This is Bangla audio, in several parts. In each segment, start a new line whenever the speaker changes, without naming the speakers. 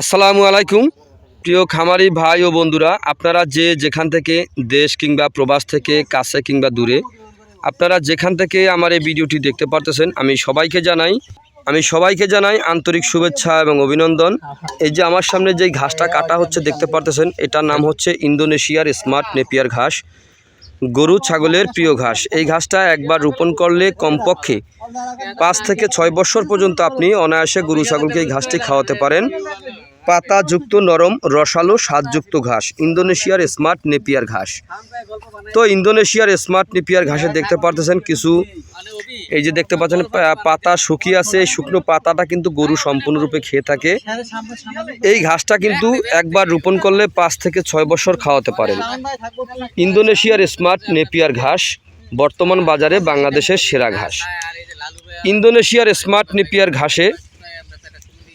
আসসালামু আলাইকুম। প্রিয় খামারি ভাই ও বন্ধুরা, আপনারা যে যেখান থেকে দেশ কিংবা প্রবাস থেকে কাছে কিংবা দূরে, আপনারা যেখান থেকে আমার এই ভিডিওটি দেখতে পারতেছেন, আমি সবাইকে জানাই, আমি সবাইকে জানাই আন্তরিক শুভেচ্ছা এবং অভিনন্দন। এই যে আমার সামনে যেই ঘাসটা কাটা হচ্ছে, দেখতে পারতেছেন, এটার নাম হচ্ছে ইন্দোনেশিয়ার স্মার্ট নেপিয়ার ঘাস, গরু ছাগলের প্রিয় ঘাস। এই ঘাসটা একবার রোপণ করলে কমপক্ষে পাঁচ থেকে ছয় বছর পর্যন্ত আপনি অনায়াসে গরু ছাগলকে এই ঘাসটি খাওয়াতে পারেন। পাতাযুক্ত নরম, রসালো, স্বাদযুক্ত ঘাস। ইন্দোনেশিয়ার স্মার্ট নেপিয়ার ঘাস। তো ইন্দোনেশিয়ার স্মার্ট নেপিয়ার ঘাসে দেখতে পারতেছেন কিছু, এই যে দেখতে পাচ্ছেন পাতা শুকিয়ে আছে। এই শুকনো পাতাটা কিন্তু গরু সম্পূর্ণরূপে খেয়ে থাকে। এই ঘাসটা কিন্তু একবার রোপণ করলে পাঁচ থেকে ছয় বছর খাওয়াতে পারেন। ইন্দোনেশিয়ার স্মার্ট নেপিয়ার ঘাস, বর্তমান বাজারে বাংলাদেশের সেরা ঘাস। ইন্দোনেশিয়ার স্মার্ট নেপিয়ার ঘাসে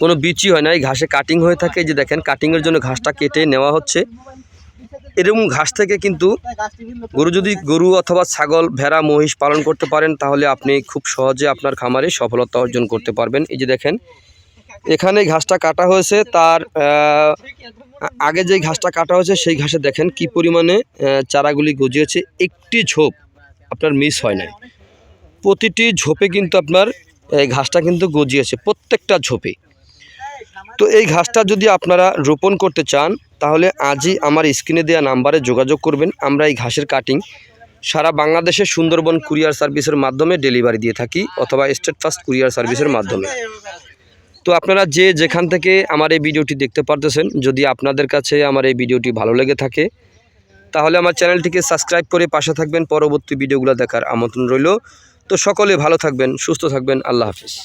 কোনো বিচি হয় না, এই ঘাসে কাটিং হয়ে থাকে যে দেখেন কাটিংয়ের জন্য ঘাসটা কেটে নেওয়া হচ্ছে। এরকম ঘাস থেকে কিন্তু গরু যদি গরু অথবা ছাগল, ভেড়া, মহিষ পালন করতে পারেন, তাহলে আপনি খুব সহজে আপনার খামারে সফলতা অর্জন করতে পারবেন। এই যে দেখেন, এখানে ঘাসটা কাটা হয়েছে, তার আগে যে ঘাসটা কাটা হয়েছে, সেই ঘাসে দেখেন কি পরিমাণে চারাগুলি গজিয়েছে। একটি ঝোপ আপনার মিস হয় নাই। প্রতিটি ঝোপে কিন্তু আপনার ঘাসটা কিন্তু গজিয়েছে, প্রত্যেকটা ঝোপে। তো এই ঘাসটা যদি আপনারা রোপণ করতে চান, তাহলে আজই আমার স্ক্রিনে দেওয়া নাম্বারে যোগাযোগ করবেন। আমরা এই ঘাসের কাটিং সারা বাংলাদেশের সুন্দরবন কুরিয়ার সার্ভিসের মাধ্যমে ডেলিভারি দিয়ে থাকি, অথবা স্টেট ফার্স্ট কুরিয়ার সার্ভিসের মাধ্যমে। তো আপনারা যে যেখান থেকে আমার এই ভিডিওটি দেখতে পারতেছেন, যদি আপনাদের কাছে আমার এই ভিডিওটি ভালো লেগে থাকে, তাহলে আমার চ্যানেলটিকে সাবস্ক্রাইব করে পাশে থাকবেন। পরবর্তী ভিডিওগুলো দেখার আমন্ত্রণ রইল। তো সকলে ভালো থাকবেন, সুস্থ থাকবেন। আল্লাহ হাফিজ।